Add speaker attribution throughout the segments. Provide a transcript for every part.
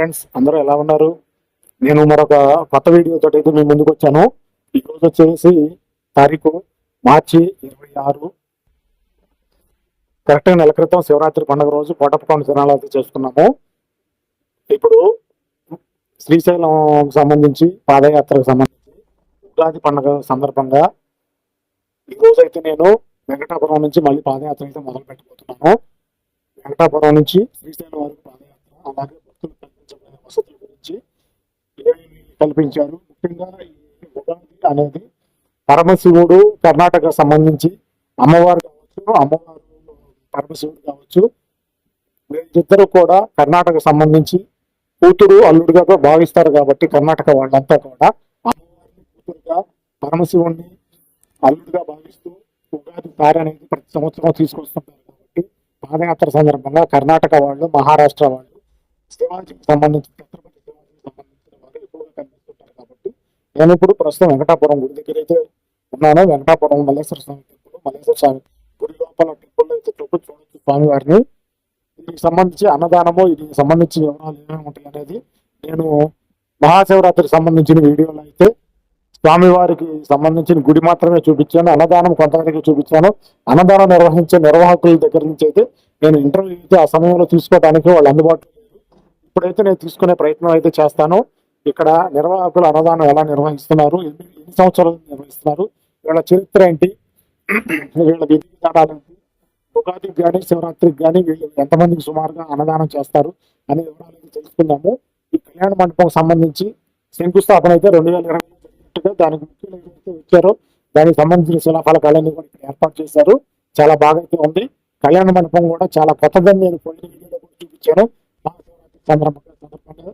Speaker 1: Friends అందరూ ఎలా ఉన్నారు? నేను మరొక కొత్త వీడియో తోటి అయితే మీ ముందుకు వచ్చాను. ఈ రోజు వచ్చేసి తారీఖు మార్చి ఇరవై ఆరు. కరెక్ట్గా నెల క్రితం శివరాత్రి పండుగ రోజు కోటప్పకొండ తిరణాలు అయితే చేసుకున్నాము. ఇప్పుడు శ్రీశైలం సంబంధించి పాదయాత్రకు సంబంధించి ఉగాది పండుగ సందర్భంగా ఈ అయితే నేను వెంకటాపురం నుంచి మళ్ళీ పాదయాత్ర అయితే మొదలు పెట్టబోతున్నాను వెంకటాపురం నుంచి శ్రీశైలం వరకు పాదయాత్ర అలాగే భక్తులు కల్పించబడిన వసతుల గురించి ఏమేమి కల్పించారు. ముఖ్యంగా ఉగాది అనేది పరమశివుడు కర్ణాటక సంబంధించి అమ్మవారు కావచ్చు అమ్మవారు పరమశివుడు కావచ్చు వీళ్ళిద్దరూ కూడా కర్ణాటక సంబంధించి కూతురు అల్లుడుగా భావిస్తారు కాబట్టి కర్ణాటక వాళ్ళంతా కూడా అమ్మవారిని కూతురుగా పరమశివుణ్ణి అల్లుడుగా భావిస్తూ ఉగాది తార అనేది ప్రతి సంవత్సరం తీసుకొస్తుంటారు కాబట్టి పాదయాత్ర సందర్భంగా కర్ణాటక వాళ్ళు మహారాష్ట్ర వాళ్ళు శివాజీకి సంబంధించి ఛత్రపతి శివాజీకి సంబంధించిన వాళ్ళు ఎక్కువగా కనిపిస్తుంటారు కాబట్టి నేను ఇప్పుడు ప్రస్తుతం వెంకటాపురం గుడి దగ్గర అయితే ఉన్నాను. వెంకటాపురం మల్లేశ్వర స్వామి టెంపుల్ మల్లేశ్వర స్వామి గుడి లోపల టెంపుల్ అయితే చూపు చూడొచ్చు స్వామివారిని. దీనికి సంబంధించి అన్నదానము దీనికి సంబంధించి వివరాలు ఏమేమి ఉంటాయి అనేది నేను మహాశివరాత్రికి సంబంధించిన వీడియోలో అయితే స్వామివారికి సంబంధించిన గుడి మాత్రమే చూపించాను. అన్నదానం కొంతమందికి చూపించాను. అన్నదానం నిర్వహించే నిర్వాహకుల దగ్గర నుంచి అయితే నేను ఇంటర్వ్యూ అయితే ఆ సమయంలో తీసుకోవడానికి వాళ్ళు అందుబాటులో లేదు ఇప్పుడైతే నేను తీసుకునే ప్రయత్నం అయితే చేస్తాను. ఇక్కడ నిర్వాహకులు అన్నదానం ఎలా నిర్వహిస్తున్నారు ఎన్ని ఎన్ని సంవత్సరాలు నిర్వహిస్తున్నారు వీళ్ళ చరిత్ర ఏంటి వీళ్ళ విధి విధానాలు ఏంటి ఉగాదికి కానీ శివరాత్రికి కానీ వీళ్ళు ఎంతమందికి సుమారుగా అన్నదానం చేస్తారు అనే వివరాలు అయితే తెలుసుకుందాము. ఈ కళ్యాణ మండపం సంబంధించి శంకుస్థాపన అయితే రెండు వేల ఇరవై జరిగినట్టుగా దానికి ముఖ్యులు ఎవరైతే వచ్చారో దానికి సంబంధించిన శిలాఫలకాలన్నీ కూడా ఇక్కడ ఏర్పాటు చేశారు. చాలా బాగా అయితే ఉంది. కళ్యాణ మండపం కూడా చాలా కొత్తదని నేను పోయిన వీడియోలో కూడా చూపించాను. మహాశివరాత్రి సందర్భంగా సందర్భంగా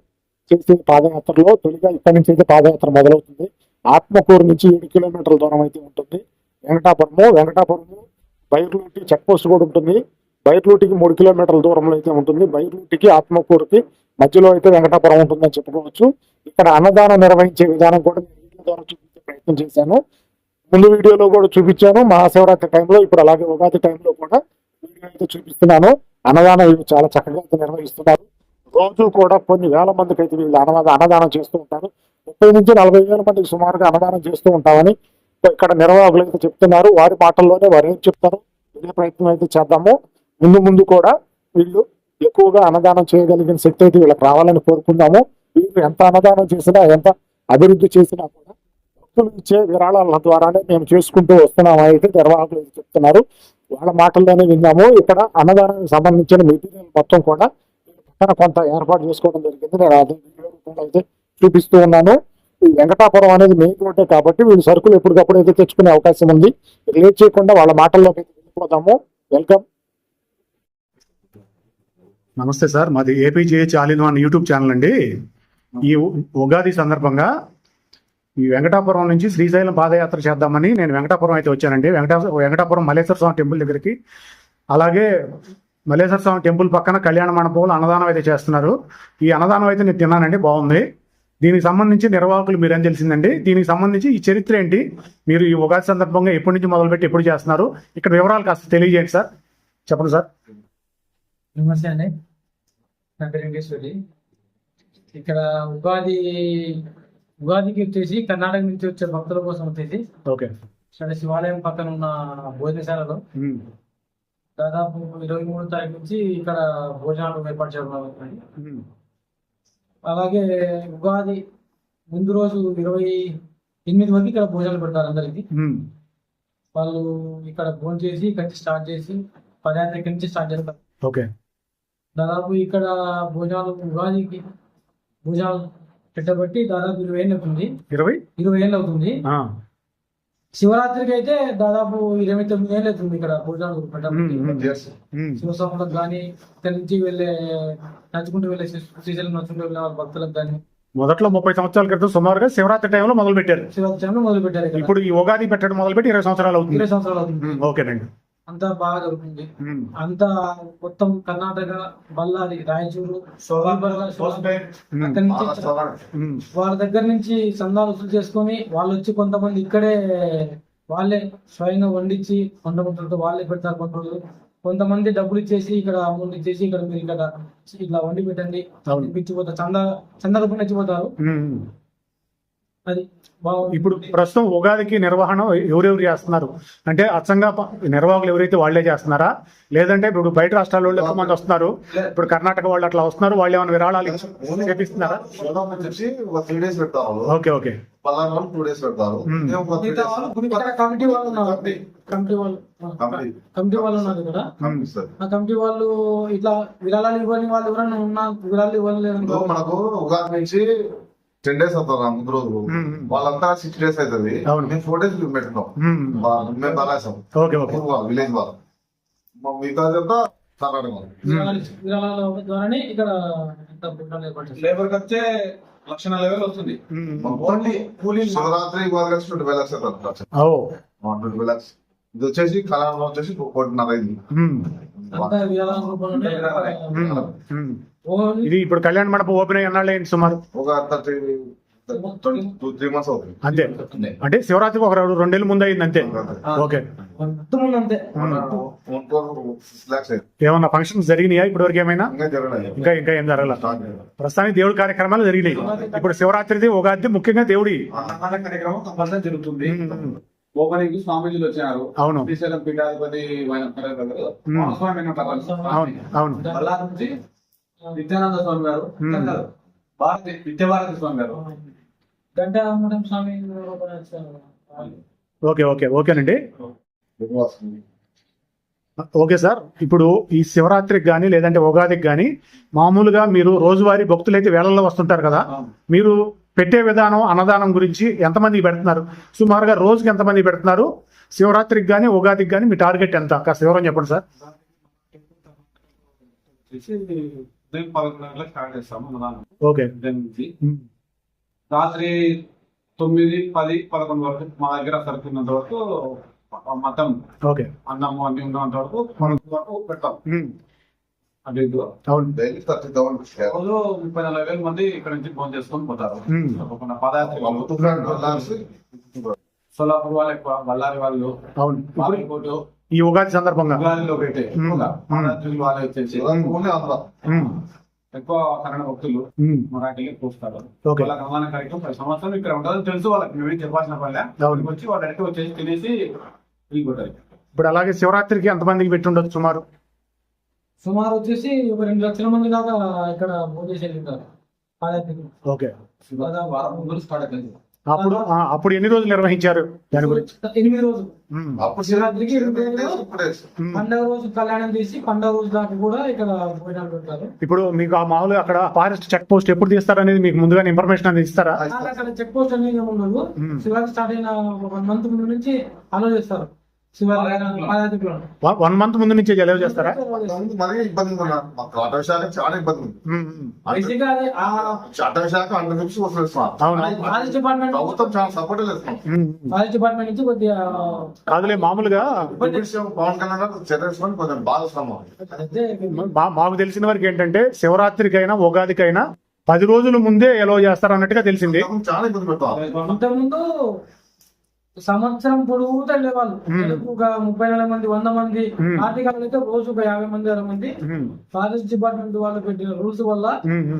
Speaker 1: చేసే పాదయాత్రలో తొలిగా ఇక్కడి నుంచి అయితే పాదయాత్ర మొదలవుతుంది. ఆత్మకూరు నుంచి ఏడు కిలోమీటర్ల దూరం అయితే ఉంటుంది. వెంకటాపురము వెంకటాపురము బైర్లూటి చెక్ పోస్ట్ కూడా ఉంటుంది. బైర్లూటికి మూడు కిలోమీటర్ల దూరంలో అయితే ఉంటుంది. బైర్లూటికి ఆత్మకూరుకి మధ్యలో అయితే వెంకటాపురం ఉంటుందని చెప్పుకోవచ్చు. ఇక్కడ అన్నదానం నిర్వహించే విధానం కూడా నేను వీడియో ద్వారా చూపించే ప్రయత్నం చేశాను. ముందు వీడియోలో కూడా చూపించాను. మహాశివరాత్రి టైంలో ఇప్పుడు అలాగే ఉగాది టైంలో కూడా వీడియో అయితే చూపిస్తున్నాను. అన్నదానం వీళ్ళు చాలా చక్కగా అయితే నిర్వహిస్తున్నారు. రోజు కూడా కొన్ని వేల మందికి అయితే వీళ్ళు అన్నదానం అన్నదానం చేస్తూ ఉంటారు. ముప్పై నుంచి నలభై వేల మందికి సుమారుగా అన్నదానం చేస్తూ ఉంటామని ఇక్కడ నిర్వాహకులు అయితే చెప్తున్నారు. వారి మాటల్లోనే వారు ఏం చెప్తారు ఇదే ప్రయత్నం అయితే చేద్దాము. ముందు ముందు కూడా వీళ్ళు ఎక్కువగా అన్నదానం చేయగలిగిన శక్తి అయితే వీళ్ళకి రావాలని కోరుకుందాము. వీళ్ళు ఎంత అన్నదానం చేసినా ఎంత అభివృద్ధి చేసినా కూడా భక్తులు ఇచ్చే విరాళాల ద్వారానే మేము చేసుకుంటూ వస్తున్నాము అయితే నిర్వాహకులు అయితే చెప్తున్నారు. వాళ్ళ మాటల్లోనే విన్నాము. ఇక్కడ అన్నదానానికి సంబంధించిన మెటీరియల్ మొత్తం కూడా కొంత ఏర్పాటు చేసుకోవడం జరిగింది. నేను అదే వీడియో అయితే చూపిస్తూ ఉన్నాను. ఈ వెంకటాపురం అనేది మెయిన్ రోడ్డే కాబట్టి వీళ్ళు సరుకులు ఎప్పటికప్పుడు అయితే తెచ్చుకునే అవకాశం ఉంది. లేట్ చేయకుండా వాళ్ళ మాటల్లోకి అయితే వెళ్ళిపోదాము. వెల్కమ్.
Speaker 2: నమస్తే సార్. మాది APJH all in one YouTube channel అండి. ఈ ఉగాది సందర్భంగా ఈ వెంకటాపురం నుంచి శ్రీశైలం పాదయాత్ర చేద్దామని నేను వెంకటాపురం అయితే వచ్చానండి. వెంకటా వెంకటాపురం మల్లేశ్వర స్వామి టెంపుల్ దగ్గరికి. అలాగే మల్లేశ్వర స్వామి టెంపుల్ పక్కన కళ్యాణ మండపంలో అన్నదానం అయితే చేస్తున్నారు. ఈ అన్నదానం అయితే నేను తిన్నానండి బాగుంది. దీనికి సంబంధించి నిర్వాహకులు మీరేం తెలిసిందండి? దీనికి సంబంధించి ఈ చరిత్ర ఏంటి? మీరు ఈ ఉగాది సందర్భంగా ఎప్పటి నుంచి మొదలుపెట్టి ఎప్పుడు చేస్తున్నారు? ఇక్కడ వివరాలు కాస్త తెలియజేయండి సార్. చెప్పండి సార్.
Speaker 3: నమస్తే అండి. నా పేరు ఇక్కడ ఉగాది ఉగాదికి వచ్చేసి కర్ణాటక నుంచి వచ్చే భక్తుల కోసం వచ్చేసి
Speaker 2: ఓకే.
Speaker 3: ఇక్కడ శివాలయం పక్కన ఉన్న భోజనశాలలో. దాదాపు ఇరవై మూడు తారీఖు నుంచి ఇక్కడ భోజనాలు ఏర్పాటు చేయడం. అలాగే ఉగాది ముందు రోజు ఇరవై ఎనిమిది వరకు ఇక్కడ భోజనాలు పెడతారు అందరికి. వాళ్ళు ఇక్కడ భోజనం చేసి ఇక్కడ స్టార్ట్ చేసి పదహారు ఇక్కడి నుంచి స్టార్ట్ చేస్తారు.
Speaker 2: ఓకే.
Speaker 3: దాదాపు ఇక్కడ భోజనాలు ఉగాదికి భోజనాలు పెట్టబట్టి దాదాపు ఇరవై ఏళ్ళు అవుతుంది.
Speaker 2: ఇరవై?
Speaker 3: ఇరవై ఏళ్ళు అవుతుంది. శివరాత్రికి అయితే దాదాపు ఇరవై తొమ్మిది ఏళ్ళు అవుతుంది ఇక్కడ భోజనాలు.
Speaker 2: ఉమ్.
Speaker 3: శివస్వాములకు కానీ ఇక్కడ నుంచి వెళ్ళే నడుచుకుంటూ వెళ్ళే శ్రీ- శ్రీశైలం నడుచుకుంటూ వెళ్ళే భక్తులకు కానీ
Speaker 2: మొదట్లో ముప్పై సంవత్సరాల క్రితం సుమారుగా శివరాత్రి టైంలో మొదలు పెట్టారు
Speaker 3: శివరాత్రి మొదలు పెట్టారు
Speaker 2: ఇప్పుడు ఈ ఉగాది పెట్టడం మొదలు పెట్టి ఇరవై సంవత్సరాలు అవుతుంది.
Speaker 3: ఇరవై సంవత్సరాలు అవుతుంది.
Speaker 2: ఓకేనండి.
Speaker 3: అంతా బాగా జరుగుతుంది. అంతా మొత్తం కర్ణాటక బళ్ళారి రాయచూరు. వాళ్ళ దగ్గర నుంచి సందాలు వసూలు చేసుకొని వాళ్ళు వచ్చి కొంతమంది ఇక్కడే వాళ్ళే స్వయంగా వండించి వండములతో వాళ్ళే పెడతారు కొంతమంది కొంతమంది డబ్బులు ఇచ్చేసి ఇక్కడ అమౌంట్ ఇచ్చేసి ఇక్కడ మీరు ఇక్కడ ఇట్లా వండి పెట్టండి
Speaker 2: అవును.
Speaker 3: ఇచ్చిపోతారు చంద చంద రూపాయలు ఇచ్చిపోతారు. అది
Speaker 2: ఇప్పుడు ప్రస్తుతం ఉగాదికి నిర్వహణ ఎవరెవరు చేస్తున్నారు? అంటే అచ్చంగా నిర్వాహకులు ఎవరైతే వాళ్ళే చేస్తున్నారా? లేదంటే ఇప్పుడు బయట రాష్ట్రాల వాళ్ళు ఎక్కువ మంది వస్తున్నారు. ఇప్పుడు కర్ణాటక వాళ్ళు అట్లా వస్తున్నారు వాళ్ళు ఏమైనా విరాళాలు చేపిస్తున్నారా? Okay okay.
Speaker 4: టూ డేస్ పెడతారు.
Speaker 3: కమిటీ వాళ్ళు ఉన్నారు. కమిటీ. వాళ్ళు
Speaker 4: కమిటీ.
Speaker 3: కమిటీ వాళ్ళు ఉన్నారు ఇక్కడ
Speaker 4: పంపిస్తారు
Speaker 3: ఆ కమిటీ వాళ్ళు ఇట్లా విరాళాలు ఇవ్వని వాళ్ళు ఎవరైనా ఉన్నా విరాళాలు ఇవ్వలేదు
Speaker 4: మనకు ఉగాది నుంచి టెన్ డేస్ అవుతుంది ముందు రోజు.
Speaker 2: మ్మ్.
Speaker 4: వాళ్ళంతా సిక్స్ డేస్ అవుతుంది. మేము ఫోర్ డేస్ పెట్టినాం.
Speaker 2: ఉమ్.
Speaker 4: వా- మేము బలాసం. విలేజ్ వాళ్ళు. మా మిగతా అంతా.
Speaker 5: లేబర్ ఖర్చే లక్ష నలభై వేలు వస్తుంది.
Speaker 4: ఓన్లీ శివరాత్రి ఉగాది కలిసి ట్వంటీ ఫైవ్ లాక్స్ అవుతుంది
Speaker 2: ఓ.
Speaker 4: ట్వంటీ ఫైవ్ లాక్స్ ఇది వచ్చేసి కళ్యాణం వచ్చేసి కోటిన్నర అయింది
Speaker 2: ఇది ఇప్పుడు కళ్యాణ మండపం ఓపెన్ అయ్యి ఎన్నాళ్ళు అయింది సుమారు?
Speaker 4: ఒక థర్టీ టూ త్రీ మంత్స్ అవుతుంది.
Speaker 2: అంతే. అంటే శివరాత్రికి ఒక రెండు- రెండేళ్ళు ముందు అయింది అంతే. ఓకే. ఏమన్నా ఫంక్షన్స్ జరిగినాయా ఇప్పటి వరకు ఏమైనా?
Speaker 4: ఇంకా జరగలేదు.
Speaker 2: ఇంకా ఏం జరగల. ప్రస్తుతానికి దేవుడి కార్యక్రమాలు జరిగినాయి. ఇప్పుడు శివరాత్రిది ఉగాది ముఖ్యంగా దేవుడి.
Speaker 5: అన్నదాన కార్యక్రమం కంపల్సరీ జరుగుతుంది. ఓపెనింగ్ స్వామీజీలు వచ్చారు.
Speaker 2: అవును.
Speaker 5: శ్రీశైలం పీఠాధిపతి.
Speaker 2: అవును అవును.
Speaker 5: నుంచి నిత్యానంద స్వామి గారు. భారతి నిత్యభారతి స్వామి గారు.
Speaker 3: గంట మఠం స్వామి.
Speaker 2: ఓకే ఓకే ఓకేనండి. ఓకే సార్ ఇప్పుడు ఈ శివరాత్రికి కానీ లేదంటే ఉగాదికి కానీ మామూలుగా మీరు రోజువారీ భక్తులు అయితే వేళల్లో వస్తుంటారు కదా. మీరు పెట్టే విధానం అన్నదానం గురించి ఎంతమంది పెడుతున్నారు? సుమారుగా రోజుకి ఎంతమంది పెడుతున్నారు? శివరాత్రికి కానీ ఉగాదికి కానీ మీ టార్గెట్ ఎంత? కాస్త వివరం చెప్పండి సార్. ఓకే.
Speaker 5: రాత్రి తొమ్మిది పది పదకొండు వరకు మా దగ్గర సరుకున్నంత వరకు మతం
Speaker 2: ఓకే.
Speaker 5: అన్నము అన్ని ఉన్నంత వరకు పెడతాం. అటు ఇటు
Speaker 2: అవును.
Speaker 4: డైలీ థర్టీ థౌసండ్
Speaker 5: రోజు ముప్పై నలభై వేల మంది ఇక్కడ నుంచి ఫోన్ చేసుకొని పోతారు. తప్పకుండా సోలాపూర్ వాళ్ళు ఎక్కువ బళ్ళారి వాళ్ళు
Speaker 2: అవును. ఈ ఉగాది సందర్భంగా.
Speaker 5: ఉగాదిలో పెట్టే. ఎక్కువగా పాదయాత్రికులు వాళ్ళే వచ్చేసి. ఎక్కువ కన్నడ భక్తులు. మరాఠీలు రవాణా కార్యక్రమం ప్రతి సంవత్సరం ఇక్కడ ఉంటుందని తెలుసు వాళ్ళకి. మేము చెప్పాల్సిన పనిలే వచ్చి వాళ్ళు డైరెక్ట్ వచ్చేసి తినేసి వెళ్ళిపోతారు
Speaker 2: ఇప్పుడు అలాగే శివరాత్రికి ఎంతమందికి పెట్టి ఉండొచ్చు సుమారు?
Speaker 3: సుమారు వచ్చేసి ఒక రెండు లక్షల మంది దాకా ఇక్కడ భోజనం వెళ్ళింటారు.
Speaker 2: ఓకే. అప్పుడు అప్పుడు ఎన్ని రోజులు నిర్వహించారు దాని గురించి?
Speaker 3: ఎనిమిది రోజులు.
Speaker 4: అప్పుడు
Speaker 3: శివరాత్రికి. పండగ రోజు కళ్యాణం చేసి పండగ రోజు దాకా కూడా ఇక్కడ భోజనాలు పెడతారు.
Speaker 2: ఇప్పుడు మీకు ఆ మామూలుగా అక్కడ ఫారెస్ట్ చెక్ పోస్ట్ ఎప్పుడు తీస్తారు అనేది మీకు ముందుగా ఇన్ఫర్మేషన్ అనేది ఇస్తారా?
Speaker 3: చెక్ పోస్ట్ అనేది ఏమి ఉండదు. శివరాత్రి స్టార్ట్ అయిన వన్ మంత్ ముందు నుంచి అలో చేస్తారు.
Speaker 2: వన్ మంత్ ముందు నుంచి జలవ చేస్తారా?
Speaker 4: ఆటో శాఖ చాలా ఇబ్బంది ఉంది. ఆటో శాఖ హండ్రెడ్ రూపీస్ వసూలిస్తున్నాం ప్రభుత్వం చాలా సపోర్ట్
Speaker 3: డిపార్ట్మెంట్ నుంచి కొద్దిగా
Speaker 2: కాదులే మామూలుగా
Speaker 4: పవన్ కళ్యాణ్ కొంచెం బాగా
Speaker 2: మాకు. తెలిసిన వరకు ఏంటంటే శివరాత్రికైనా ఉగాదికైనా పది రోజుల ముందే ఎలో చేస్తారు అన్నట్టుగా తెలిసింది
Speaker 4: చాలా ఇబ్బంది
Speaker 3: సంవత్సరం పొడుగుతా. నెలకు ఒక ముప్పై నలభై మంది వంద మంది. ఆర్థిక అయితే రోజు ఒక యాభై మంది అరవై మంది ఫారెస్ట్ డిపార్ట్మెంట్ వాళ్ళు పెట్టిన రూల్స్ వల్ల.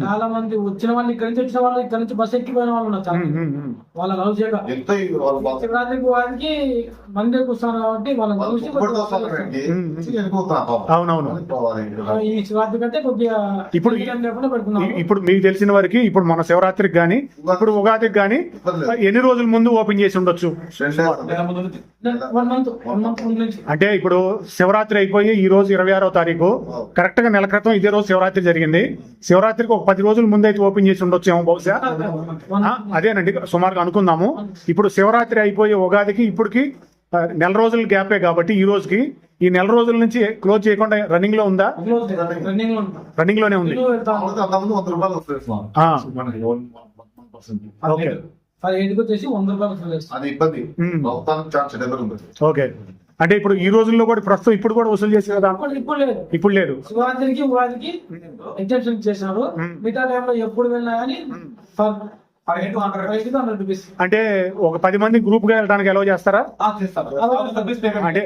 Speaker 3: చాలా మంది వచ్చిన వాళ్ళు ఇక్కడి నుంచి వచ్చిన వాళ్ళు ఇక్కడి నుంచి బస్ ఎక్కిపోయిన వాళ్ళు ఉన్నారు చాలా. వాళ్ళ లవ్ చేయక. శివరాత్రికి వారికి మంది ఎక్కువ వస్తారు కాబట్టి వాళ్ళని
Speaker 4: వాళ్ళు
Speaker 3: చూసి. ఈ శివరాత్రి కంటే కొద్దిగా
Speaker 2: ఇప్పుడు
Speaker 3: లేకుండా పెడుతున్నాము
Speaker 2: ఇ- ఇప్పుడు మీకు తెలిసిన వరకు ఇప్పుడు మన శివరాత్రికి గానీ ఇప్పుడు ఉగాదికి గానీ. ఎన్ని రోజుల ముందు ఓపెన్ చేసి ఉండొచ్చు అంటే ఇప్పుడు శివరాత్రి అయిపోయి ఈ రోజు ఇరవై ఆరో తారీఖు. కరెక్ట్గా నెల క్రితం ఇదే రోజు శివరాత్రి జరిగింది. శివరాత్రికి ఒక పది రోజుల ముందు అయితే ఓపెన్ చేసి ఉండొచ్చు ఏమో బహుశా? అదేనండి సుమారుగా అనుకుందాము. ఇప్పుడు శివరాత్రి అయిపోయి ఉగాదికి ఇప్పటికి నెల రోజుల గ్యాపే కాబట్టి ఈ రోజుకి ఈ నెల రోజుల నుంచి క్లోజ్ చేయకుండా రన్నింగ్లో ఉందా?
Speaker 3: క్లోజ్ రన్నింగ్లో ఉంటాం
Speaker 2: రన్నింగ్లోనే ఉంది ఓకే
Speaker 3: పదిహేడుకి వచ్చేసి వంద రూపాయలు
Speaker 4: అది ఇబ్బంది
Speaker 2: అంటే ఇప్పుడు ఈ రోజుల్లో కూడా ప్రస్తుతం ఇప్పుడు కూడా వసూలు చేసే కదా
Speaker 3: ఇప్పుడు లేదు
Speaker 2: ఇప్పుడు లేదు
Speaker 3: శివరాత్రికి ఉగాదికి
Speaker 2: మ్మ్.
Speaker 3: మిగతా టైంలో ఎప్పుడు వెళ్ళినా కానీ
Speaker 2: అంటే ఒక పది మంది గ్రూప్గా వెళ్ళడానికి ఎలా చేస్తారా అంటే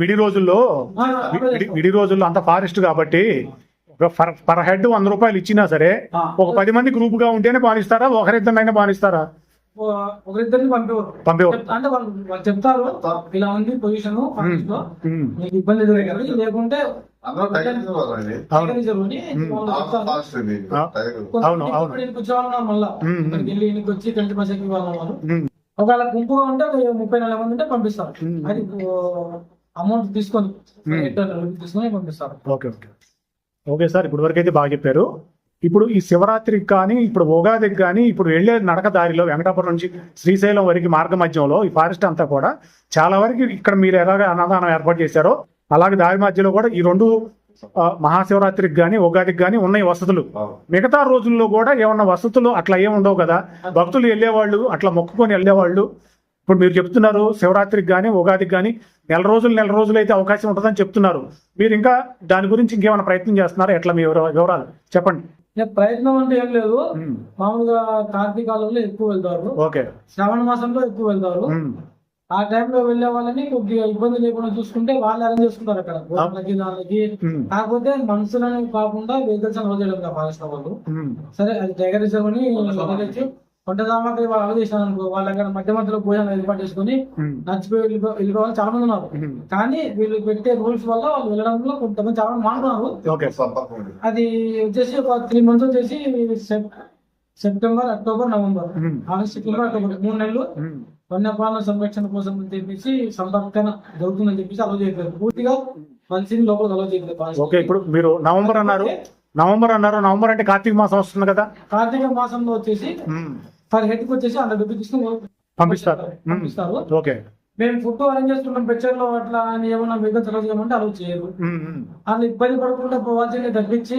Speaker 2: విడి రోజుల్లో విడి- రోజుల్లో అంత ఫారెస్ట్ కాబట్టి పర్ పర్ హెడ్ వంద రూపాయలు ఇచ్చినా సరే ఒక పది మంది గ్రూప్గా ఉంటేనే బానిస్తారా ఒకరిద్దరినైనా బానిస్తారా
Speaker 3: ఒకరిద్దరిని పంపేవారు.
Speaker 2: పంపేవారు.
Speaker 3: అంటే వాళ్ళు వాళ్ళు చెప్తారు ఇలా ఉంది పొజిషన్. మీకు ఇబ్బంది లేకుంటే
Speaker 4: టైగర్ రిజర్వ్ అండి
Speaker 2: అవును. అవును,
Speaker 3: మళ్ళా. ఇక్కడికి వచ్చి వాళ్ళు
Speaker 2: ఉమ్.
Speaker 3: ఒకవేళ గుంపుగా ఉంటే ముప్పై నలభై మంది ఉంటే పంపిస్తారు. అది అమౌంట్ తీసుకొని తీసుకొని పంపిస్తారు.
Speaker 2: Okay okay. ఓకే సార్ ఇప్పుడు వరకు అయితే బాగా చెప్పారు. ఇప్పుడు ఈ శివరాత్రికి కానీ ఇప్పుడు ఉగాదికి కానీ ఇప్పుడు వెళ్ళే నడక దారిలో వెంకటాపురం నుంచి శ్రీశైలం వరకు మార్గ మధ్యంలో ఈ ఫారెస్ట్ అంతా కూడా చాలా వరకు ఇక్కడ మీరు ఎలాగ అన్నదానం ఏర్పాటు చేశారో అలాగే దారి మధ్యలో కూడా ఈ రెండు మహాశివరాత్రికి కానీ ఉగాదికి కానీ ఉన్నాయి వసతులు. మిగతా రోజుల్లో కూడా ఏమన్నా వసతులు అట్లా ఏమి ఉండవు కదా. భక్తులు వెళ్ళేవాళ్ళు అట్లా మొక్కుకొని వెళ్ళేవాళ్ళు ఇప్పుడు మీరు చెప్తున్నారు శివరాత్రికి కానీ ఉగాదికి కానీ నెల రోజులు నెల రోజులు అయితే అవకాశం ఉంటుందని చెప్తున్నారు. మీరు ఇంకా దాని గురించి ఇంకేమైనా ప్రయత్నం చేస్తున్నారా? ఎట్లా మీ వివర- వివరాలు? చెప్పండి.
Speaker 3: ప్రయత్నం అంటే ఏం లేదు. మామూలుగా కార్తీకాలంలో ఎక్కువ వెళ్తారు.
Speaker 2: ఓకే.
Speaker 3: శ్రావణ మాసంలో ఎక్కువ వెళ్తారు. ఆ టైంలో వెళ్ళే వాళ్ళని కొద్దిగా ఇబ్బంది లేకుండా చూసుకుంటే వాళ్ళు అరేంజ్ చేసుకుంటారు అక్కడ. దానికి. కాకపోతే మనుషులని కాకుండా వెహికల్స్ అలౌ చేయడం ఫారెస్ట్ వాళ్ళు. సరే అది టైగర్ రిజర్వ్ అని వదిలేసి వంట సామాగ్రి వాళ్ళు అలౌ అనుకో వాళ్ళ దగ్గర మధ్య మధ్యలో భోజనం ఏర్పాటు చేసుకుని నచ్చిపోయి వెళ్ళిపో- వెళ్ళిపోయే వాళ్ళు చాలా మంది ఉన్నారు. కానీ వీళ్ళు పెట్టే రూల్స్ వల్ల వాళ్ళు వెళ్ళడంలో కొంతమంది చాలా మారుతున్నారు. అది వచ్చేసి ఒక త్రీ మంత్స్ వచ్చేసి sep- September October November. August September October మూడు నెలలు వన్యప్రాణుల సంరక్షణ కోసం అని చెప్పేసి సంరక్షణ జరుగుతుందని చెప్పేసి అలౌ చేయట్లేదు పూర్తిగా మనిషిని లోపల అలౌ చేయట్లేదు
Speaker 2: ఓకే ఇప్పుడు మీరు నవంబర్ అన్నారు. నవంబర్ అన్నారు. నవంబర్ అంటే కార్తీక మాసం వస్తుంది కదా?
Speaker 3: కార్తీక మాసంలో వచ్చేసి పర్ హెడ్కి వచ్చేసి హండ్రెడ్ రూపీస్
Speaker 2: పంపిస్తారు
Speaker 3: పంపిస్తారు.
Speaker 2: ఓకే.
Speaker 3: మేము ఫుడ్ అరేంజ్ చేసుకుంటాం పిక్చర్లో అట్లా అని ఏమన్నా వెహికల్స్ అలౌ చేయమంటే అలౌ చేయరు. వాళ్ళు ఇబ్బంది పడకుండా పోవాల్సింది తగ్గించి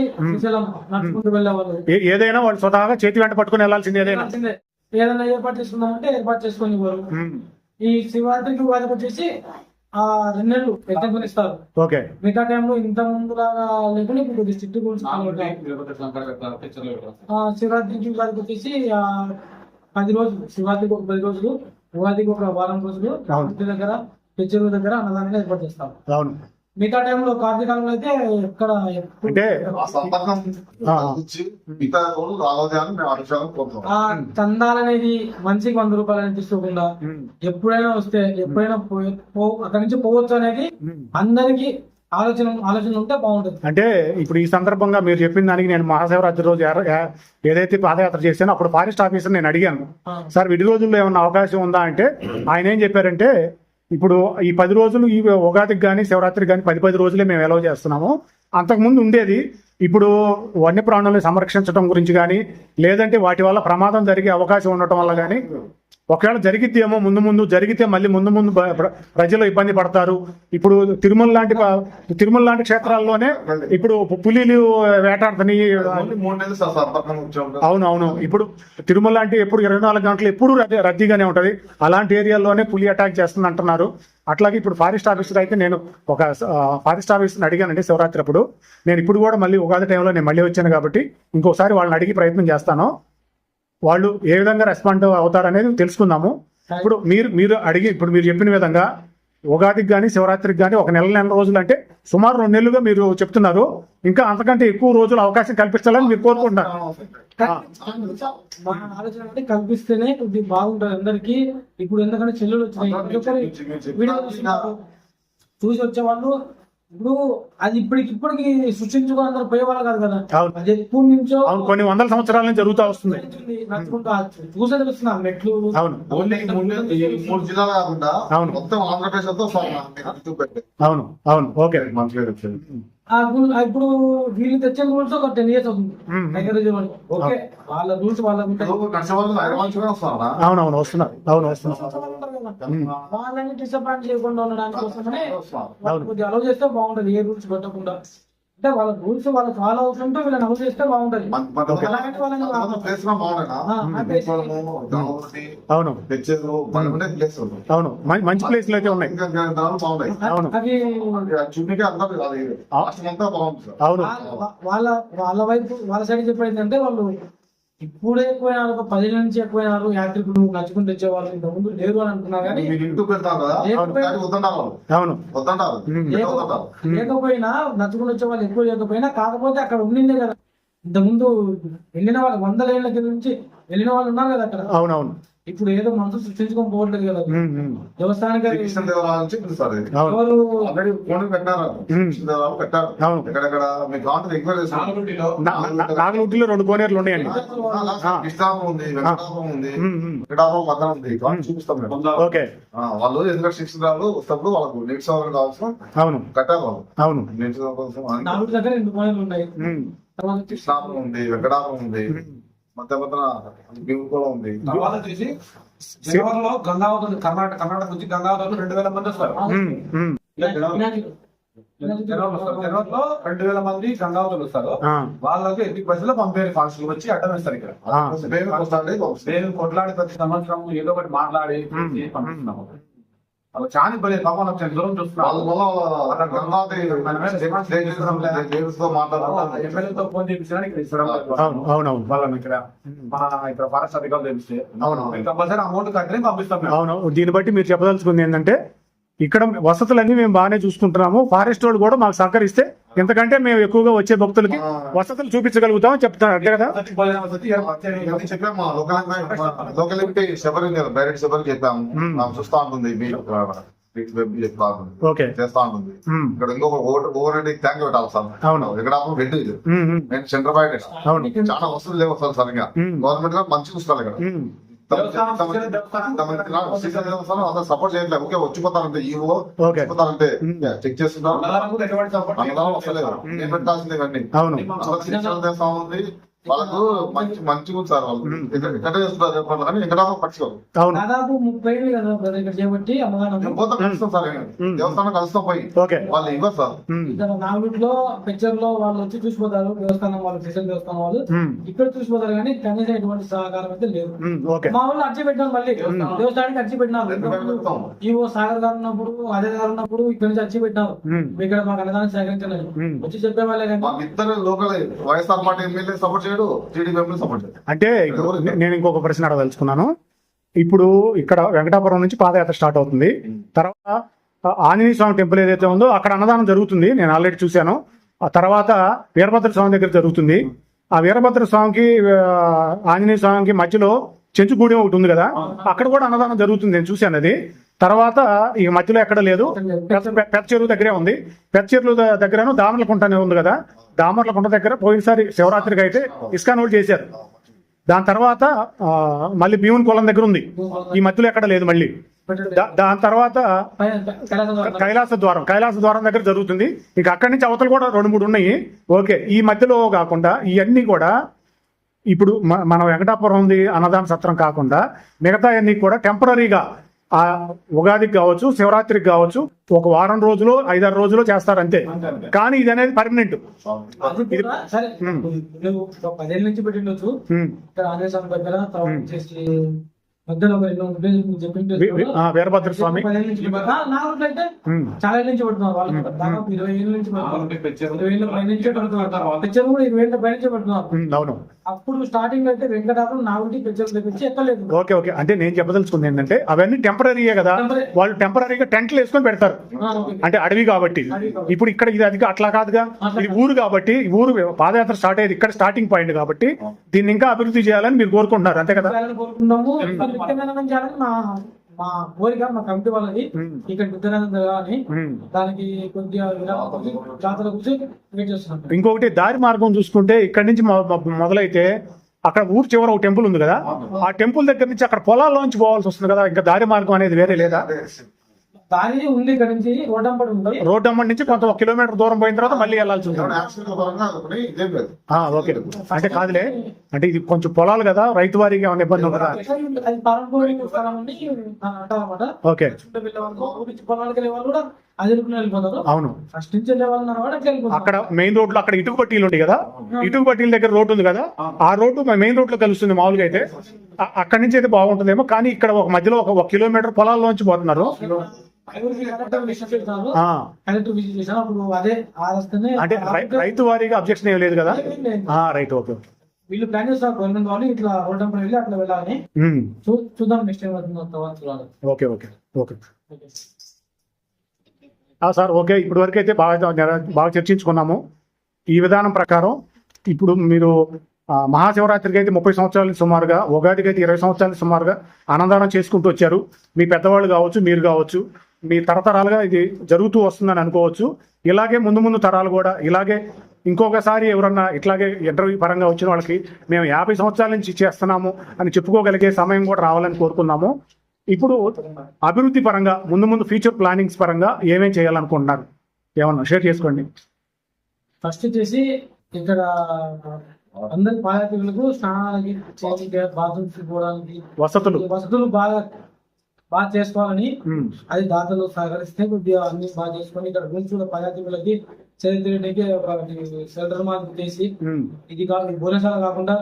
Speaker 3: నడుచుకుంటూ వెళ్ళేవాళ్ళు
Speaker 2: ఏదైనా వాళ్ళు స్వతహాగా చేతి వెంట పట్టుకుని వెళ్ళాల్సింది ఏదైనా.
Speaker 3: ఏదైనా ఏర్పాటు చేసుకుందామంటే ఏర్పాటు చేసుకొని
Speaker 2: ఉమ్,
Speaker 3: ఈ శివరాత్రికి ఉగాదికి వచ్చేసి ఆ రెండు నెలలు ఎగ్జాంపుల్ ఇస్తారు.
Speaker 2: ఓకే.
Speaker 3: మిగతా టైంలో ఇంత ముందు లాగా లేకుండా ఇప్పుడు శివరాత్రికి ఉగాదికి వచ్చేసి ఆ పది రోజులు శివరాత్రికి ఒక పది రోజులు ఉగాదికి ఒక వారం రోజులు. ఇంటి దగ్గర పెచ్చరు దగ్గర అన్నదానంగా ఏర్పాటు చేస్తాం
Speaker 2: అవును.
Speaker 3: మిగతా టైంలో కార్తీకాలంలో అయితే
Speaker 2: అంటే
Speaker 4: అని
Speaker 3: ఆ. చందాలు అనేది మనిషికి వంద రూపాయలు అనేది తీసుకోకుండా ఎప్పుడైనా వస్తే ఎప్పుడైనా పోయి పో అక్కడి నుంచి పోవచ్చు అనేది. అందరికి ఆలోచన ఆలోచన ఉంటే బాగుంటుంది.
Speaker 2: అంటే ఇప్పుడు ఈ సందర్భంగా మీరు చెప్పిన దానికి నేను మహాశివరాత్రి రోజు ఏదైతే పాదయాత్ర చేశానో అప్పుడు ఫారెస్ట్ ఆఫీసర్ నేను అడిగాను. సార్ విడి రోజుల్లో ఏమన్నా అవకాశం ఉందా అంటే ఆయన ఏం చెప్పారంటే ఇప్పుడు ఈ పది రోజులు ఈ ఉగాదికి కానీ శివరాత్రికి కానీ పది పది రోజులే మేము ఎలవ్ చేస్తున్నాము. అంతకుముందు ఉండేది ఇప్పుడు వన్యప్రాణుల్ని సంరక్షించడం గురించి కానీ లేదంటే వాటి వల్ల ప్రమాదం జరిగే అవకాశం ఉండటం వల్ల కానీ ఒకవేళ జరిగిద్దేమో ముందు ముందు జరిగితే మళ్ళీ ముందు ముందు ప్ర- ప్ర- ప్రజలు ఇబ్బంది పడతారు. ఇప్పుడు తిరుమల లాంటి తిరుమల లాంటి క్షేత్రాల్లోనే ఇప్పుడు పులిలు
Speaker 4: వచ్చాము
Speaker 2: అవును అవును. ఇప్పుడు తిరుమల అంటే ఎప్పుడు ఇరవై నాలుగు గంటలు ఎప్పుడు రద్దీ రద్దీగానే ఉంటది. అలాంటి ఏరియాల్లోనే పులి అటాక్ చేస్తుంది అంటున్నారు. అట్లాగే ఇప్పుడు ఫారెస్ట్ ఆఫీసర్ అయితే నేను ఒక ఫారెస్ట్ ఆఫీసర్ని అడిగానండి శివరాత్రి అప్పుడు. నేను ఇప్పుడు కూడా మళ్ళీ ఉగాది టైంలో నేను మళ్ళీ వచ్చాను కాబట్టి ఇంకోసారి వాళ్ళని అడిగి ప్రయత్నం చేస్తాను. వాళ్ళు ఏ విధంగా రెస్పాండ్ అవుతారనేది తెలుసుకుందాము. ఇప్పుడు మీరు మీరు అడిగి ఇప్పుడు మీరు చెప్పిన విధంగా ఉగాదికి కానీ శివరాత్రికి కానీ ఒక నెల నెల రోజులు అంటే సుమారు రెండు నెలలుగా మీరు చెప్తున్నారు. ఇంకా అంతకంటే ఎక్కువ రోజులు అవకాశం కల్పించాలని మీరు కోరుకుంటున్నారు.
Speaker 3: మా ఆలోచన అంటే కల్పిస్తేనే కొద్దిగా బాగుంటది అందరికి. ఇప్పుడు ఎందుకంటే చెల్లెలు వచ్చినాయి. చూసి వచ్చేవాళ్ళు ఇప్పుడు అది ఇప్పటికి ఇప్పటికి సృష్టించుకో అందరూ పోయేవాళ్ళు కాదు కదా.
Speaker 2: అవును.
Speaker 3: అది ఎప్పటి నుంచో
Speaker 2: అవును కొన్ని వందల సంవత్సరాల నుంచి జరుగుతూ వస్తుంది.
Speaker 3: చూసే తెలుస్తుంది ఆ మెట్లు
Speaker 2: అవును
Speaker 4: మూడు జిల్లాలు కాకుండా
Speaker 2: అవును.
Speaker 4: మొత్తం ఆంధ్రప్రదేశ్
Speaker 2: అవును అవును. ఓకే
Speaker 4: మంచిగా
Speaker 3: ఇప్పుడు వీళ్ళు తెచ్చే రూల్స్ ఒక టెన్ ఇయర్స్ అవుతుంది. ఓకే వాళ్ళ రూల్స్ వాళ్ళ ఉంటాయి
Speaker 4: ఇప్పుడు నడిచే వాళ్ళు హైదరాబాద్ కూడా వస్తారా
Speaker 2: అవును అవును వస్తున్నారు. అవును వస్తున్నారు
Speaker 3: వాళ్ళని డిసప్పాయింట్ చేయకుండా ఉండడానికి అలౌ చేస్తే బాగుంటది. ఏ రూల్స్ పెట్టకుండా. అంటే వాళ్ళ రూల్స్ వాళ్ళు ఫాలో అవుతుంటే వీళ్ళని అలౌ చేస్తే బాగుంటది.
Speaker 4: ప్లేస్లో ప్లేస్
Speaker 2: అవును.
Speaker 4: ప్లేస్.
Speaker 2: అవును. మం- మంచి ప్లేస్లు అయితే ఉన్నాయి. అవును. అవును.
Speaker 3: వాళ్ళ వాళ్ళ వైపు వాళ్ళ సైడ్ చెప్పేది ఏంటంటే వాళ్ళు ఇప్పుడే ఎక్కువైనారు ఒక పది నుంచి ఎక్కువైనారు యాత్రికులు నచ్చుకుంటూ వచ్చేవాళ్ళు ఇంత ముందు లేరు అని అనుకున్నా కానీ
Speaker 4: మీరు పెడతారు కదా.
Speaker 2: అవును.
Speaker 4: వద్దంటారు
Speaker 3: లేకపోయినా నచ్చుకుంటూ వచ్చే వాళ్ళు ఎక్కువ లేకపోయినా కాకపోతే అక్కడ ఉండిందే కదా. ఇంత ముందు వెళ్ళిన వాళ్ళు వందల ఏళ్ళ కింద నుంచి వెళ్ళిన వాళ్ళు ఉన్నారు కదా అక్కడ.
Speaker 2: అవునవును.
Speaker 3: ఇప్పుడు ఏదో మనసు సృష్టించుకొని పోవట్లేదు కదా.
Speaker 2: ఉమ్, ఉమ్.
Speaker 3: దేవస్థానానికి
Speaker 4: శ్రీకృష్ణ దేవరాల నుంచి పిలుస్తారు ఇది.
Speaker 2: అవును.
Speaker 3: ఎవరు?
Speaker 4: ఆల్రెడీ ఫోన్ పెట్టారు.
Speaker 2: ఉమ్.
Speaker 4: కృష్ణ దేవరాలు పెట్టారు.
Speaker 2: అవును.
Speaker 4: ఎక్కడెక్కడ మీకు కావాలంటే ఎంక్వైరీ చేసుకోండి
Speaker 5: నాలుగులో
Speaker 2: నా- నా- నాగలూటిలో రెండు కోనేరులు ఉన్నాయండి. ఓకే.
Speaker 4: వాళ్ళు ఎందుకంటే శిక్షణాలు వస్తున్నప్పుడు వాళ్ళకు నీటి సౌకర్యం కావాల్సిన
Speaker 2: అవును.
Speaker 4: కట్టారు
Speaker 2: అవును.
Speaker 4: నీటి సౌకర్యం
Speaker 3: దగ్గర రెండు కోణాలు ఉన్నాయి. తర్వాత
Speaker 4: ఉంది వెంకటాపురం ఉంది. మధ్య మధ్యన కూడా ఉంది
Speaker 5: తర్వాత వచ్చేసి జనవరిలో గంగావతులు కర్ణాటక కర్ణాటక నుంచి గంగావతులు రెండు వేల మంది వస్తారు. జనవరిలో రెండు వేల మంది గంగావతులు వస్తారు. వాళ్ళకి ఎట్టి బస్సులో పంపేది ఫాస్టులు వచ్చి అడ్డం వేస్తారు ఇక్కడ.
Speaker 4: మేము
Speaker 5: కొట్లాడి ప్రతి సంవత్సరం ఏదో ఒకటి మాట్లాడి పంపిస్తున్నాము. చాలా ఇబ్బంది పాపం వచ్చే దూరం ఎమ్మెల్యేతో ఫోన్ చేయించడానికి
Speaker 2: అవునవును.
Speaker 5: వాళ్ళని ఇక్కడ మన ఇక్కడ ఫారెస్ట్ అధికారులు తెలిస్తే.
Speaker 2: అవును.
Speaker 5: కంపల్సరీ అమౌంట్ కట్టి పంపిస్తాం
Speaker 2: అవును దీన్ని బట్టి మీరు చెప్పదలుచుకుంది ఏంటంటే ఇక్కడ వసతులన్నీ మేము బాగానే చూసుకుంటున్నాము. ఫారెస్ట్ వాళ్ళు కూడా మాకు సహకరిస్తే ఎంతకంటే మేము ఎక్కువగా వచ్చే భక్తులకి వసతులు చూపించగలుగుతాం అని చెప్తున్నారు. అంతే కదా?
Speaker 4: చెప్పాము చూస్తా ఉంటుంది. చేస్తా ఉంటుంది. ఇక్కడ ఇంకొక ఓవర్ ఓవర్ హెడ్ ట్యాంక్ పెట్టాలి సార్.
Speaker 2: అవును.
Speaker 4: ఇక్కడ నేను సెంటర్ బయట చాలా వస్తువులు లేవు సార్ సరిగా. గవర్నమెంట్గా మంచి చూసుకోవాలి ఇక్కడ. సపోర్ట్ చేయట్లేదు ఓకే. వచ్చిపోతారంటే ఈవో. వచ్చిపోతారంటే. చెక్ చేస్తున్నారు
Speaker 5: కూడా
Speaker 4: పెట్టాల్సిందే ఇవన్నీ.
Speaker 2: అవును.
Speaker 4: వాళ్ళకు మంచి మంచిగా ఉంది సార్ వాళ్ళు. ఎక్కడ చేస్తున్నారు ఎక్కడ పట్టుకోరు
Speaker 3: దాదాపు ముప్పై ఏళ్ళు కదా ఇక్కడ అమ్మగారు
Speaker 4: కలుస్తాం సార్. దేవస్థానం కలుస్తాం పోయి.
Speaker 2: ఓకే.
Speaker 4: వాళ్ళు ఇవ్వరు సార్.
Speaker 3: నాలుగులో పిక్చర్లో వాళ్ళు వచ్చి చూసిపోతారు. దేవస్థానం వాళ్ళు శ్రీశైలం దేవస్థానం వాళ్ళు. ఇక్కడ చూసిపోతారు కానీ కనీసం ఎటువంటి సహకారం అయితే లేదు. మా వాళ్ళు అర్జీ పెట్టినారు మళ్ళీ. దేవస్థానానికి అర్జీ పెట్టినారు. ఈవో సాగర్ గారు ఉన్నప్పుడు అదే గారు ఉన్నప్పుడు ఇక్కడ నుంచి అర్జీ పెట్టినారు. ఇక్కడ మాకు అన్నదానం సేకరించలేదు
Speaker 2: ఉమ్.
Speaker 3: వచ్చి చెప్పే వాళ్ళే కానీ
Speaker 4: వాళ్ళిద్దరు local. YSR party MLA support చేయడు టీడీపీ సపోర్ట్ చేయడు
Speaker 2: అంటే నే- నేను ఇంకొక ప్రశ్న అడగదలుచుకున్నాను. ఇప్పుడు ఇక్కడ వెంకటాపురం నుంచి పాదయాత్ర స్టార్ట్ అవుతుంది. తర్వాత ఆంజనేయ స్వామి టెంపుల్ ఏదైతే ఉందో అక్కడ అన్నదానం జరుగుతుంది. నేను ఆల్రెడీ చూశాను. ఆ తర్వాత వీరభద్ర స్వామి దగ్గర జరుగుతుంది. ఆ వీరభద్ర స్వామికి ఆంజనేయ స్వామికి మధ్యలో చెంచుగూడెం ఒకటి ఉంది కదా. అక్కడ కూడా అన్నదానం జరుగుతుంది. నేను చూశాను అది. తర్వాత ఈ మధ్యలో ఎక్కడ లేదు. పెద్ద చెరువు. దగ్గరే ఉంది. పెద్ద చెరువు దగ్గరను దామర్లకుంట అనే ఉంది కదా. దామర్ల కొండ దగ్గర పోయినసారి శివరాత్రికి అయితే ఇస్కాన్ వాళ్ళు చేశారు. దాని తర్వాత మళ్ళీ భీముని కులం దగ్గర ఉంది. ఈ మధ్యలో ఎక్కడ లేదు మళ్ళీ. దాని తర్వాత
Speaker 3: కైలాస ద్వారం
Speaker 2: కైలాస ద్వారం దగ్గర జరుగుతుంది. ఇక అక్కడి నుంచి అవతలు కూడా రెండు మూడు ఉన్నాయి. ఓకే ఈ మధ్యలో కాకుండా ఇవన్నీ కూడా ఇప్పుడు మన వెంకటాపురం ఉంది అన్నదాన సత్రం కాకుండా మిగతా అన్ని కూడా టెంపరీగా ఆ ఉగాదికి కావచ్చు శివరాత్రికి కావచ్చు ఒక వారం రోజులు ఐదారు రోజులు చేస్తారు అంతే. కానీ ఇది అనేది పర్మనెంట్
Speaker 3: పదేళ్ళ నుంచి పెట్టిండొచ్చు.
Speaker 2: వీరభద్ర స్వామి.
Speaker 3: చాలా ఏళ్ళ నుంచి పెడుతున్నారు వాళ్ళు కూడా. దాదాపు ఇరవై ఏళ్ళ నుంచి పెడుతున్నారు.
Speaker 5: నాలుగు పెంచారు.
Speaker 3: ఇరవై ఏళ్ళ పై నుంచే పెడుతున్నారు. పిక్చర్ కూడా ఇరవై ఏళ్ళ పై నుంచే పెడుతున్నారు.
Speaker 2: ఉమ్, అవును.
Speaker 3: అప్పుడు స్టార్టింగ్ అయితే వెంకటాపురం నాగుటి పిక్చర్ తెప్పించి ఎక్కలేదు.
Speaker 2: Okay okay. అంటే నేను చెప్పదలుచుకుంది ఏంటంటే అవన్నీ టెంపరీయే కదా. వాళ్ళు టెంపరీగా టెంట్లు వేసుకొని పెడతారు. అంటే అడవి కాబట్టి. ఇప్పుడు ఇక్కడ ఇది అది అట్లా కాదుగా. ఇది ఊరు కాబట్టి ఊరు పాదయాత్ర స్టార్ట్ అయ్యేది ఇక్కడ స్టార్టింగ్ పాయింట్ కాబట్టి దీన్ని ఇంకా అభివృద్ధి చేయాలని మీరు కోరుకుంటున్నారు. అంతే కదా?
Speaker 3: కోరుకుంటున్నాము మా కోరిక మా కమిటీ వాళ్ళది. ఇక్కడ జరగాలని
Speaker 2: ఉమ్.
Speaker 3: దానికి కొద్దిగా జాతర గురించి వెయిట్ చేస్తున్నాం.
Speaker 2: ఇంకొకటి దారి మార్గం చూసుకుంటే ఇక్కడ నుంచి మొదలైతే అక్కడ ఊరు చివర ఒక టెంపుల్ ఉంది కదా. ఆ టెంపుల్ దగ్గర నుంచి అక్కడ పొలాల్లోంచి పోవాల్సి వస్తుంది కదా. ఇంకా దారి మార్గం అనేది వేరే లేదా?
Speaker 3: దారి ఉంది ఇక్కడ నుంచి రోడ్డంపడి ఉంది
Speaker 2: రోడ్డు అమ్మడి నుంచి కొంత ఒక కిలోమీటర్ దూరం పోయిన తర్వాత మళ్ళీ వెళ్ళాల్సి ఉంటుంది. ఓకే. అంటే కాదులే. అంటే ఇది కొంచెం పొలాలు కదా రైతు వారికి ఏమైనా ఇబ్బంది ఉంటుందా ఓకే.
Speaker 3: పొలాలకు వెళ్ళే వాళ్ళు కూడా అది ఎదుర్కొని వెళ్ళిపోతారు.
Speaker 2: అవును.
Speaker 3: ఫస్ట్ నుంచి వెళ్ళే వాళ్ళు అట్లా
Speaker 2: అక్కడ మెయిన్ రోడ్లో అక్కడ ఇటుకు పట్టీలు ఉంటాయి కదా? ఇటుకు పట్టీల దగ్గర రోడ్డు ఉంది కదా? ఆ. రోడ్డు మెయిన్ రోడ్లో కలుస్తుంది మామూలుగా అయితే. అక్కడి నుంచి అయితే బాగుంటుందేమో కానీ ఇక్కడ ఒక మధ్యలో ఒక ఒక కిలోమీటర్ పొలాల్లోంచి పోతున్నారు.
Speaker 3: అదే ఆ. రస్తనే
Speaker 2: అంటే రైతు వారీగా అబ్జెక్షన్ ఏం లేదు కదా? ఆ రైట్ ఓకే
Speaker 3: వీళ్ళు ప్లాన్ చేస్తారు గవర్నమెంట్ వాళ్ళు ఇట్లా రోడ్ టెంపుల్ వెళ్ళి అట్లా వెళ్ళాలని. చూద్దాం నెక్స్ట్ టైం తర్వాత చూడాలి
Speaker 2: okay okay. Okay. Sir okay ఇప్పటి వరకు అయితే బాగా బాగా చర్చించుకున్నాము. ఈ విధానం ప్రకారం ఇప్పుడు మీరు మహాశివరాత్రికి అయితే ముప్పై సంవత్సరాలు సుమారుగా ఉగాదికి అయితే ఇరవై సంవత్సరాలు సుమారుగా అన్నదానం చేసుకుంటూ వచ్చారు. మీ పెద్దవాళ్ళు కావచ్చు మీరు కావచ్చు మీ తరతరాలుగా ఇది జరుగుతూ వస్తుందని అనుకోవచ్చు. ఇలాగే ముందు ముందు తరాలు కూడా ఇలాగే ఇంకొకసారి ఎవరన్నా ఇట్లాగే ఇంటర్వ్యూ పరంగా వచ్చిన వాళ్ళకి మేము యాభై సంవత్సరాల నుంచి చేస్తున్నాము అని చెప్పుకోగలిగే సమయం కూడా రావాలని కోరుకున్నాము. ఇప్పుడు అభివృద్ధి పరంగా ముందు ముందు ఫ్యూచర్ ప్లానింగ్స్ పరంగా ఏమేం చేయాలనుకుంటున్నారు? ఏమన్నా షేర్ చేసుకోండి.
Speaker 3: ఫస్ట్ వచ్చేసి ఇక్కడ అందరి పాదయాత్రికులకు స్నానాలకి బాత్రూమ్స్ పోవడానికి
Speaker 2: వసతులు.
Speaker 3: వసతులు బాగా బాగా చేసుకోవాలని అది దాతలు సహకరిస్తే కొద్దిగా అన్ని బాగా చేసుకొని ఇక్కడ రూమ్స్ కూడా పాదయాత్రికులకి చరిత్రకి ఒకటి షెల్టర్ మార్క్ చేసి ఇది కాదు భోజనశాల కాకుండా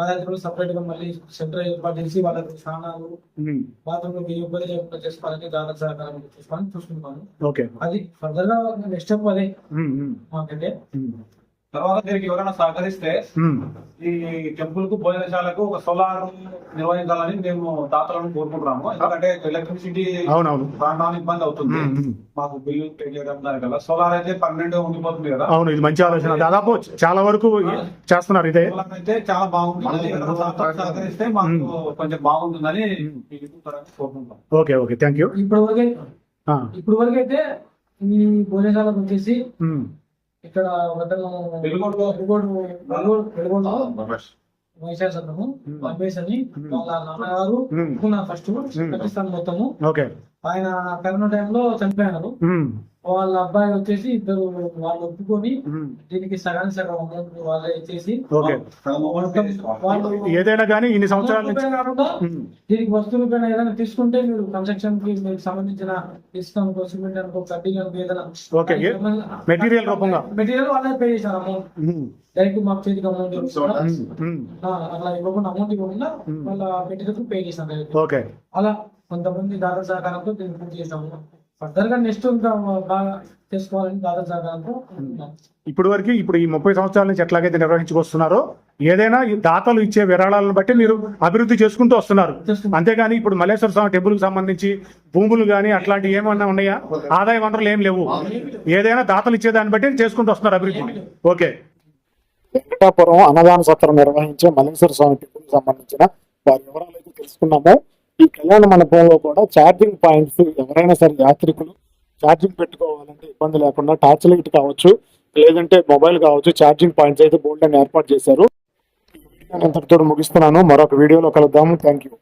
Speaker 3: పదార్థాలు సపరేట్గా మళ్ళీ సెంటర్ ఏర్పాటు చేసి వాళ్ళకి స్నానాలు బాత్రూమ్ ఇబ్బంది లేకుండా చేసుకోవాలని దాదాపు సహకారం చూసుకోవాలని చూసుకుంటాను అది ఫర్దర్గా నెక్స్ట్ స్టెప్ అదే. మాకంటే.
Speaker 5: తర్వాత దీనికి ఎవరైనా సహకరిస్తే ఈ టెంపుల్కు భోజనశాలకు ఒక సోలార్ నిర్వహించాలని మేము దాతలను కోరుకుంటున్నాము. ఎందుకంటే ఎలక్ట్రిసిటీ
Speaker 2: అవునవును.
Speaker 5: రావడానికి ఇబ్బంది అవుతుంది. మాకు బిల్లు పే చేయడం దానికల్లా సోలార్ అయితే పర్మనెంట్గా ఉండిపోతుంది కదా.
Speaker 2: అవును ఇది మంచి ఆలోచన. దాదాపు చాలా వరకు చేస్తున్నారు ఇదే.
Speaker 5: సోలార్ అయితే చాలా బాగుంటుంది. సహకరిస్తే మాకు కొంచెం బాగుంటుందని కోరుకుంటాం
Speaker 2: ఓకే ఓకే. Thank you.
Speaker 3: ఇప్పుడు వరకే ఇప్పుడు వరకు అయితే ఈ భోజనశాలకు వచ్చేసి ఇక్కడ బంబేస్ అని వాళ్ళ నాన్నగారు ఫస్ట్ పాకిస్తాన్ మొత్తము.
Speaker 2: ఓకే.
Speaker 3: ఆయన కరోనా టైంలో చనిపోయినారు. వాళ్ళ అబ్బాయి వచ్చేసి ఇద్దరు వాళ్ళు ఒప్పుకొని దీనికి సగానికి సగం అమౌంట్ వాళ్ళే ఇచ్చేసి వాళ్ళు
Speaker 2: ఏదైనా కానీ ఇన్ని సంవత్సరాల
Speaker 3: కాకుండా దీనికి వస్తువుల పైన ఏదైనా తీసుకుంటే మీరు కన్స్ట్రక్షన్కి మీకు సంబంధించిన ఇసుక అనుకో సిమెంట్ అనుకో కడ్డీ అనుకో ఏదైనా
Speaker 2: మెటీరియల్ రూపంగా?
Speaker 3: మెటీరియల్ వాళ్ళే పే చేశారు అమౌంట్. డైరెక్ట్ మాకు చేతికి అమౌంట్ అట్లా ఇవ్వకుండా అమౌంట్ ఇవ్వకుండా వాళ్ళ మెటీరియల్ పే చేశాను అలా కొంతమంది దాదా సహకారంతో దీన్ని పూర్తి చేసాము ఫర్దర్గా నెక్స్ట్ ఇంకా బాగా చేసుకోవాలని దాదా సహకారంతో.
Speaker 2: ఇప్పుడు వరకు ఇప్పుడు ఈ ముప్పై సంవత్సరాల నుంచి ఎట్లాగైతే నిర్వహించుకొస్తున్నారో ఏదైనా ఈ దాతలు ఇచ్చే విరాళాలను బట్టి మీరు అభివృద్ధి చేసుకుంటూ వస్తున్నారు. అంతేగాని ఇప్పుడు మల్లేశ్వర స్వామి టెంపుల్కి సంబంధించి భూములు కానీ అట్లాంటివి ఏమన్నా ఉన్నాయా? ఆదాయ వనరులు ఏం లేవు. ఏదైనా దాతలు ఇచ్చే దాన్ని బట్టి చేసుకుంటూ వస్తున్నారు అభివృద్ధి. ఓకే.
Speaker 1: వెంకటాపురం అన్నదాన సత్రం నిర్వహించే మల్లేశ్వర స్వామి టెంపుల్ సంబంధించిన వారి వివరాలు అయితే తెలుసుకున్నాము. ఈ కళ్యాణ మండపంలో కూడా ఛార్జింగ్ పాయింట్స్ ఎవరైనా సరే యాత్రికులు ఛార్జింగ్ పెట్టుకోవాలంటే ఇబ్బంది లేకుండా టార్చ్ లైట్ కావచ్చు లేదంటే మొబైల్ కావచ్చు ఛార్జింగ్ పాయింట్స్ అయితే బోల్డ్ అని ఏర్పాటు చేశారు. ఈ ఇంతటితో ముగిస్తున్నాను. మరొక వీడియోలో కలుద్దాము థ్యాంక్ యూ